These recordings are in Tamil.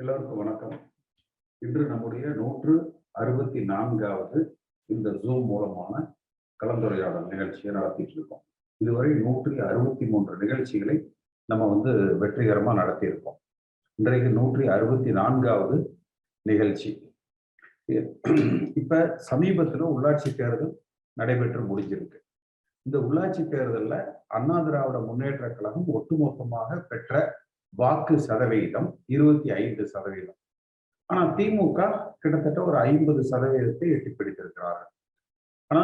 எல்லோருக்கும் வணக்கம். இன்று நம்முடைய நூற்று அறுபத்தி நான்காவது இந்த ஜூம் மூலமான கலந்துரையாடல் நிகழ்ச்சியை நடத்திட்டு இருக்கோம். இதுவரை நூற்றி அறுபத்தி மூன்று நிகழ்ச்சிகளை நம்ம வந்து வெற்றிகரமாக நடத்தியிருக்கோம். இன்றைக்கு நூற்றி அறுபத்தி நான்காவது நிகழ்ச்சி. இப்போ சமீபத்தில் உள்ளாட்சி தேர்தல் நடைபெற்று முடிஞ்சிருக்கு. இந்த உள்ளாட்சி தேர்தலில் அண்ணா திராவிட முன்னேற்ற கழகம் ஒட்டுமொத்தமாக பெற்ற வாக்கு சதவிகிதம் இருபத்தி ஐந்து சதவீதம். ஆனா திமுக கிட்டத்தட்ட ஒரு ஐம்பது சதவீதத்தை எட்டி பிடித்திருக்கிறார்கள். ஆனா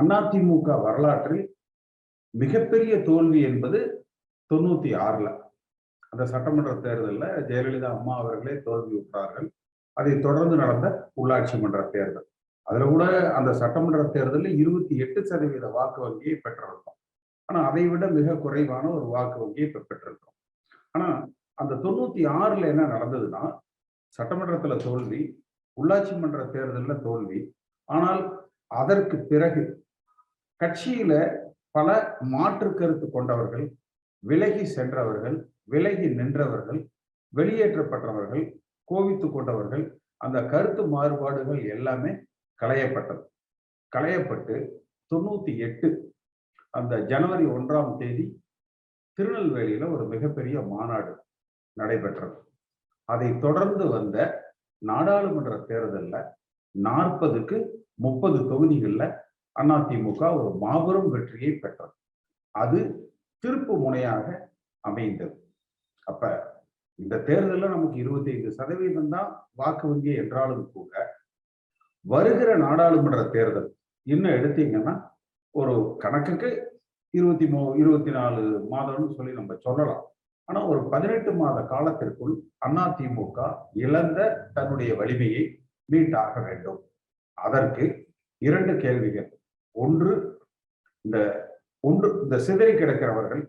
அண்ணா திமுக வரலாற்றில் மிகப்பெரிய தோல்வி என்பது தொண்ணூத்தி ஆறுல. அந்த சட்டமன்ற தேர்தலில் ஜெயலலிதா அம்மா அவர்களே தோல்வி விட்டார்கள் அதை தொடர்ந்து நடந்த உள்ளாட்சி மன்ற தேர்தல். அதுல கூட அந்த சட்டமன்ற தேர்தலில் இருபத்தி எட்டு சதவீத வாக்கு வங்கியை பெற்றிருக்கோம் ஆனா அதை விட மிக குறைவான ஒரு வாக்கு வங்கியை பெற்றிருக்கோம் ஆனா அந்த தொண்ணூத்தி ஆறுல என்ன நடந்ததுன்னா சட்டமன்றத்துல தோல்வி உள்ளாட்சி மன்ற தேர்தலில் தோல்வி. ஆனால் அதற்கு பிறகு கட்சியில பல மாற்று கருத்து கொண்டவர்கள் விலகி சென்றவர்கள் விலகி நின்றவர்கள் வெளியேற்றப்பட்டவர்கள் கோவித்து கொண்டவர்கள் அந்த கருத்து மாறுபாடுகள் எல்லாமே களையப்பட்டது. களையப்பட்டு தொண்ணூத்தி எட்டு அந்த ஜனவரி ஒன்றாம் தேதி திருநெல்வேலியில ஒரு மிகப்பெரிய மாநாடு நடைபெற்றது. அதை தொடர்ந்து வந்த நாடாளுமன்ற தேர்தலில் நாற்பதுக்கு முப்பது தொகுதிகளில் அதிமுக ஒரு மாபெரும் வெற்றியை பெற்றது. அது திருப்பு முனையாக அமைந்தது. அப்ப இந்த தேர்தலில் நமக்கு இருபத்தி ஐந்து சதவீதம் தான் வாக்கு வங்கி என்றாலும் கூட வருகிற நாடாளுமன்ற தேர்தல் இன்னும் எடுத்தீங்கன்னா ஒரு கணக்குக்கு இருபத்தி மூ இருபத்தி நாலு மாதம்னு சொல்லி நம்ம சொல்லலாம். ஆனால் ஒரு பதினெட்டு மாத காலத்திற்குள் அதிமுக இழந்த தன்னுடைய வலிமையை மீட்டாக வேண்டும். அதற்கு இரண்டு கேள்விகள். ஒன்று இந்த ஒன்று இந்த சிதறி கிடக்கிறவர்கள்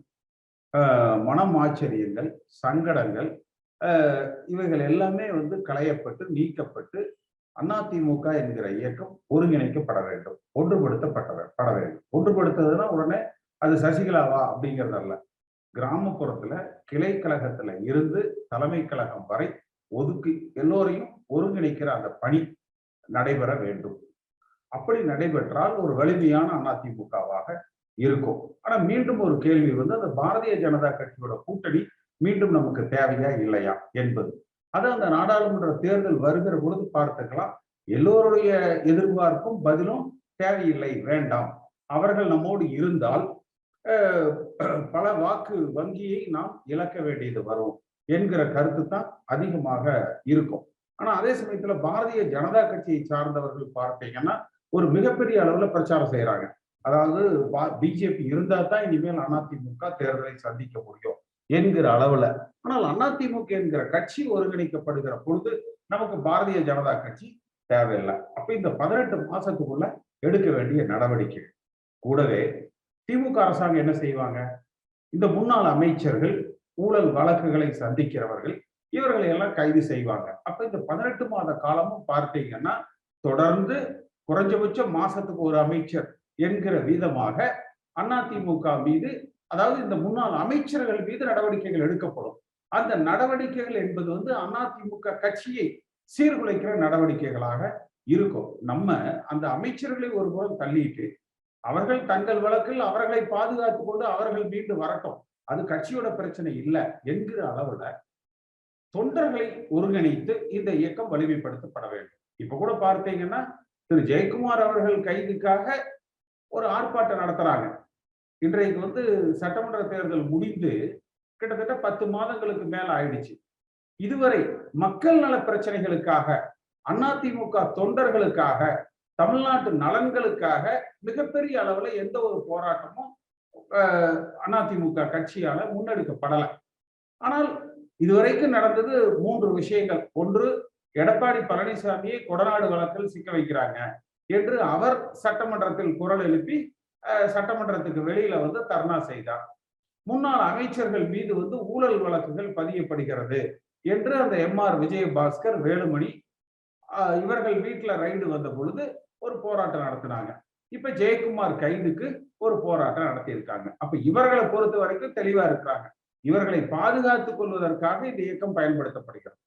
மனம் ஆச்சரியங்கள் சங்கடங்கள் இவைகள் எல்லாமே வந்து களையப்பட்டு நீக்கப்பட்டு அதிமுக என்கிற இயக்கம் ஒருங்கிணைக்கப்பட வேண்டும். ஒன்றுபடுத்தப்பட பட வேண்டும். ஒன்றுபடுத்துறதுன்னா உடனே அது சசிகலாவா அப்படிங்கிறதல்ல கிராமப்புறத்துல கிளை கழகத்துல இருந்து தலைமை கழகம் வரை ஒதுக்கி எல்லோரையும் ஒருங்கிணைக்கிற அந்த பணி நடைபெற வேண்டும். அப்படி நடைபெற்றால் ஒரு வலிமையான அதிமுகவாக இருக்கும். ஆனா மீண்டும் ஒரு கேள்வி வந்து அந்த பாரதிய ஜனதா கட்சியோட கூட்டணி மீண்டும் நமக்கு தேவையா இல்லையா என்பது. அது அந்த நாடாளுமன்ற தேர்தல் வருகிற பொழுது பார்த்துக்கலாம். எல்லோருடைய எதிர்பார்ப்பும் பதிலும் தேவையில்லை வேண்டாம். அவர்கள் நம்மோடு இருந்தால் பல வாக்கு வங்கியை நாம் இழக்க வேண்டியது வரும் என்கிற கருத்து தான் அதிகமாக இருக்கும். ஆனா அதே சமயத்துல பாரதிய ஜனதா கட்சியை சார்ந்தவர்கள் பார்த்தீங்கன்னா ஒரு மிகப்பெரிய அளவுல பிரச்சாரம் செய்யறாங்க அதாவது பிஜேபி இருந்தா தான் இனிமேல் அதிமுக தேர்தலை சந்திக்க முடியும் என்கிற அளவுல. ஆனால் அதிமுக என்கிற கட்சி ஒருங்கிணைக்கப்படுகிற பொழுது நமக்கு பாரதிய ஜனதா கட்சி தேவையில்லை. அப்ப இந்த பதினெட்டு மாசத்துக்குள்ள எடுக்க வேண்டிய நடவடிக்கை கூடவே திமுக அரசாங்கம் என்ன செய்வாங்க? இந்த முன்னாள் அமைச்சர்கள் ஊழல் வழக்குகளை சந்திக்கிறவர்கள் இவர்களை எல்லாம் கைது செய்வாங்க. அப்ப இந்த பதினெட்டு மாத காலமும் பார்த்தீங்கன்னா தொடர்ந்து குறைஞ்சபட்சம் மாசத்துக்கு ஒரு அமைச்சர் என்கிற விதமாக அதிமுக மீது அதாவது இந்த முன்னாள் அமைச்சர்கள் மீது நடவடிக்கைகள் எடுக்கப்படும். அந்த நடவடிக்கைகள் என்பது வந்து அதிமுக கட்சியை சீர்குலைக்கிற நடவடிக்கைகளாக இருக்கும். நம்ம அந்த அமைச்சர்களை ஒரு புறம் தள்ளிட்டு அவர்கள் தங்கள் வழக்கில் அவர்களை பாதுகாத்துக் கொண்டு அவர்கள் மீண்டு வரட்டும். அது கட்சியோட பிரச்சனை இல்லை என்கிற அளவுல தொண்டர்களை ஒருங்கிணைத்து இந்த இயக்கம் வலிமைப்படுத்தப்பட வேண்டும். இப்ப கூட பார்த்தீங்கன்னா திரு ஜெயக்குமார் அவர்கள் கைதுக்காக ஒரு ஆர்ப்பாட்டம் நடத்துறாங்க. இன்றைக்கு வந்து சட்டமன்ற தேர்தல் முடிந்து கிட்டத்தட்ட பத்து மாதங்களுக்கு மேல ஆயிடுச்சு. இதுவரை மக்கள் நல பிரச்சனைகளுக்காக அதிமுக தொண்டர்களுக்காக தமிழ்நாட்டு நலன்களுக்காக மிகப்பெரிய அளவுல எந்த ஒரு போராட்டமும் அதிமுக கட்சியால முன்னெடுக்கப்படலை. ஆனால் இதுவரைக்கும் நடந்தது மூன்று விஷயங்கள். ஒன்று எடப்பாடி பழனிசாமியை கொடநாடு வழக்கில் சிக்க வைக்கிறாங்க என்று அவர் சட்டமன்றத்தில் குரல் எழுப்பி சட்டமன்றத்துக்கு வெளியில வந்து தர்ணா செய்தார். முன்னாள் அமைச்சர்கள் மீது வந்து ஊழல் வழக்குகள் பதியப்படுகிறது என்று அந்த எம் ஆர் விஜயபாஸ்கர் வேலுமணி இவர்கள் வீட்டுல ரைடு வந்த பொழுது ஒரு போராட்டம் நடத்தினாங்க. இப்ப ஜெயக்குமார் கைதுக்கு ஒரு போராட்டம் நடத்தியிருக்காங்க. அப்ப இவர்களை பொறுத்த வரைக்கும் தெளிவா இருக்கிறாங்க. இவர்களை பாதுகாத்துக் கொள்வதற்காக இந்த இயக்கம் பயன்படுத்தப்படுகிறது.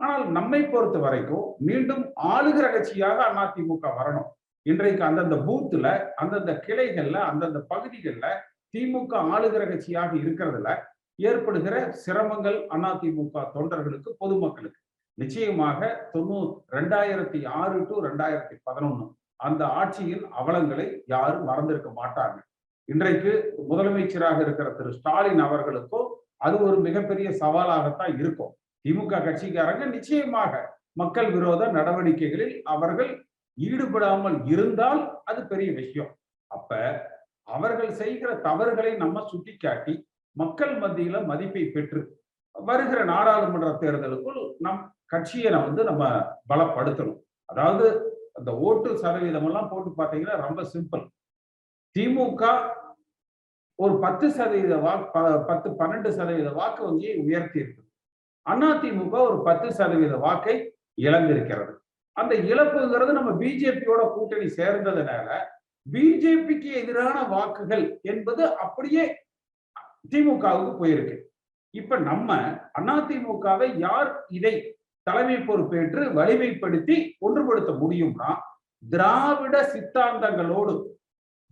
ஆனால் நம்மை பொறுத்த வரைக்கும் மீண்டும் ஆளுகிற கட்சியாக அதிமுக வரணும். இன்றைக்கு அந்தந்த பூத்துல அந்தந்த கிளைகள்ல அந்தந்த பகுதிகளில் திமுக ஆளுகிற கட்சியாக இருக்கிறதுல ஏற்படுகிற சிரமங்கள் அதிமுக தொண்டர்களுக்கு பொதுமக்களுக்கு. நிச்சயமாக தொண்ணூ ரெண்டாயிரத்தி ஆறு டு ரெண்டாயிரத்தி பதினொன்னு அந்த ஆட்சியின் அவலங்களை யாரும் மறந்திருக்க மாட்டாங்க. இன்றைக்கு முதலமைச்சராக இருக்கிற திரு ஸ்டாலின் அவர்களுக்கும் அது ஒரு மிகப்பெரிய சவாலாகத்தான் இருக்கும். திமுக கட்சிக்காரங்க நிச்சயமாக மக்கள் விரோத நடவடிக்கைகளில் அவர்கள் ஈடுபடாமல் இருந்தால் அது பெரிய விஷயம். அப்ப அவர்கள் செய்கிற தவறுகளை நம்ம சுட்டிக்காட்டி மக்கள் மத்தியில மதிப்பை பெற்று வருகிற நாடாளுமன்ற தேர்தலுக்குள் நம் கட்சியை வந்து நம்ம பலப்படுத்தணும். அதாவது அந்த ஓட்டு சதவீதம் எல்லாம் போட்டு பார்த்தீங்கன்னா ரொம்ப சிம்பிள். திமுக ஒரு பத்து சதவீத வாக்கு பத்து பன்னெண்டு சதவீத வாக்கு வங்கியை உயர்த்தி இருக்கு அதிமுக ஒரு பத்து சதவீத வாக்கை இழந்திருக்கிறது. அந்த இழப்புங்கிறது நம்ம பிஜேபியோட கூட்டணி சேர்ந்ததுனால பிஜேபிக்கு எதிரான வாக்குகள் என்பது அப்படியே திமுகவுக்கு போயிருக்கு. இப்ப நம்ம அதிமுகவை யார் இதை தலைமை பொறுப்பேற்று வலிமைப்படுத்தி ஒன்றுபடுத்த முடியும்னா திராவிட சித்தாந்தங்களோடு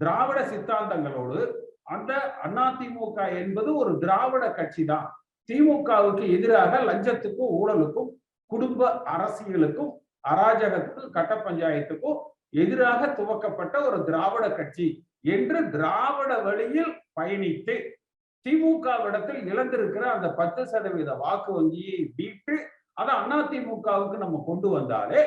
திராவிட சித்தாந்தங்களோடு அந்த அதிமுக என்பது ஒரு திராவிட கட்சி தான் திமுகவுக்கு எதிராக லஞ்சத்துக்கும் ஊழலுக்கும் குடும்ப அரசியலுக்கும் அராஜகத்துக்கும் கட்ட பஞ்சாயத்துக்கும் எதிராக துவக்கப்பட்ட ஒரு திராவிட கட்சி என்று திராவிட வழியில் பயணித்து திமுகவிடத்தில் இழந்திருக்கிற அந்த பத்து சதவீத வாக்கு வங்கியை மீட்டு அதை அதிமுகவுக்கு நம்ம கொண்டு வந்தாலே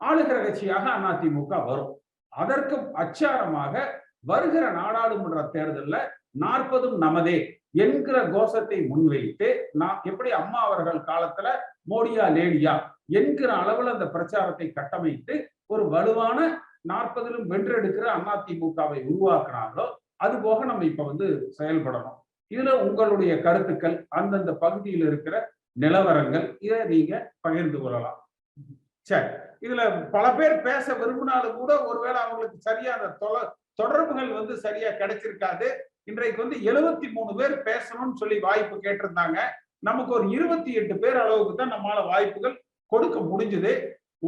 ஆளுகிற கட்சியாக அதிமுக வரும். அதற்கு அச்சாரமாக வருகிற நாடாளுமன்ற தேர்தலில் நாற்பதும் நமதே என்கிற கோஷத்தை முன்வைத்து நான் எப்படி அம்மா அவர்கள் காலத்துல மோடியா லேடியா என்கிற அளவில் அந்த பிரச்சாரத்தை கட்டமைத்து ஒரு வலுவான நாற்பதிலும் வென்றெடுக்கிற அதிமுகவை உருவாக்குறாங்களோ அது போக நம்ம இப்ப வந்து செயல்படணும். இதுல உங்களுடைய கருத்துக்கள் அந்தந்த பகுதியில் இருக்கிற நிலவரங்கள் இதை நீங்க பகிர்ந்து கொள்ளலாம். சரி. இதுல பல பேர் பேச விரும்பினாலும் கூட ஒருவேளை அவங்களுக்கு சரியான தொடர்புகள் வந்து சரியா கிடைச்சிருக்காது. இன்றைக்கு வந்து எழுபத்தி மூணு பேர் பேசணும்னு சொல்லி வாய்ப்பு கேட்டிருந்தாங்க. நமக்கு ஒரு இருபத்தி எட்டு பேர் அளவுக்கு தான் நம்மளால வாய்ப்புகள் கொடுக்க முடிஞ்சது.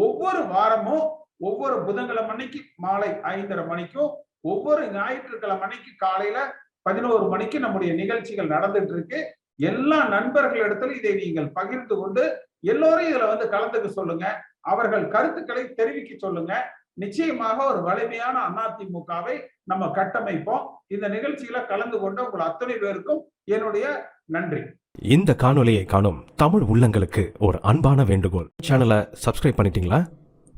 ஒவ்வொரு வாரமும் ஒவ்வொரு புதன்கிழமை மணிக்கு மாலை ஐந்தரை மணிக்கும் ஒவ்வொரு ஞாயிற்றுக்கிழமை மணிக்கு காலையில பதினோரு மணிக்கு நம்முடைய நிகழ்ச்சிகள் நடந்துட்டு இருக்கு. எல்லா நண்பர்களிடத்திலும் இதை நீங்கள் பகிர்ந்து கொண்டு எல்லோரும் இதுல வந்து கலந்துக்க சொல்லுங்க. அவர்கள் கருத்துக்களை தெரிவிக்க சொல்லுங்க. நிச்சயமாக ஒரு வலிமையான அதிமுகவை நம்ம கட்டமைப்போம். இந்த நிகழ்ச்சியில கலந்து கொண்ட உங்கள் அத்தனை பேருக்கும் என்னுடைய நன்றி. இந்த காணொலியை காணும் தமிழ் உள்ளங்களுக்கு ஒரு அன்பான வேண்டுகோள். சேனலை சப்ஸ்கிரைப் பண்ணிட்டீங்களா?